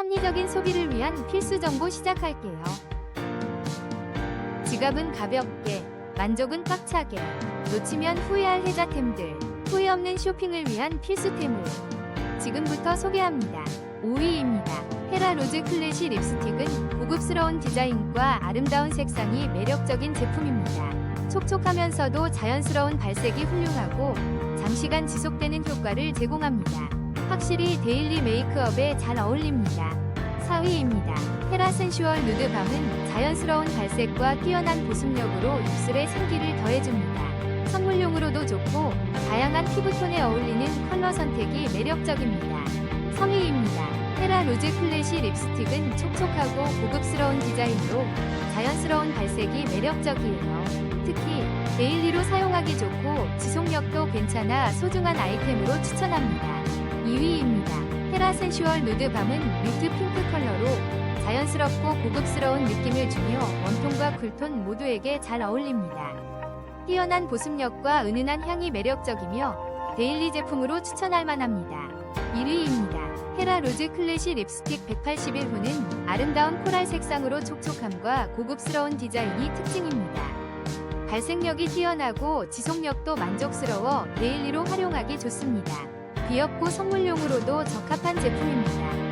합리적인 소비를 위한 필수 정보 시작할게요. 지갑은 가볍게, 만족은 꽉차게, 놓치면 후회할 혜자템들, 후회 없는 쇼핑을 위한 필수템을 지금부터 소개합니다. 5위입니다. 헤라 로즈 클래시 립스틱은 고급스러운 디자인과 아름다운 색상이 매력적인 제품입니다. 촉촉하면서도 자연스러운 발색이 훌륭하고 장시간 지속되는 효과를 제공합니다. 확실히 데일리 메이크업에 잘 어울립니다. 4위입니다. 헤라 센슈얼 누드 밤은 자연스러운 발색과 뛰어난 보습력으로 입술에 생기를 더해줍니다. 선물용으로도 좋고 다양한 피부톤에 어울리는 컬러 선택이 매력적입니다. 3위입니다. 헤라 로즈 클래시 립스틱은 촉촉하고 고급스러운 디자인으로 자연스러운 발색이 매력적이에요. 특히 데일리로 사용하기 좋고 지속력도 괜찮아 소중한 아이템으로 추천합니다. 2위입니다. 헤라 센슈얼 누드 밤은 뮤트 핑크 컬러로 자연스럽고 고급스러운 느낌을 주며 웜톤과 쿨톤 모두에게 잘 어울립니다. 뛰어난 보습력과 은은한 향이 매력적이며 데일리 제품으로 추천할 만합니다. 1위입니다. 헤라 로즈 클래시 립스틱 181호는 아름다운 코랄 색상으로 촉촉함과 고급스러운 디자인이 특징입니다. 발색력이 뛰어나고 지속력도 만족스러워 데일리로 활용하기 좋습니다. 귀엽고 선물용으로도 적합한 제품입니다.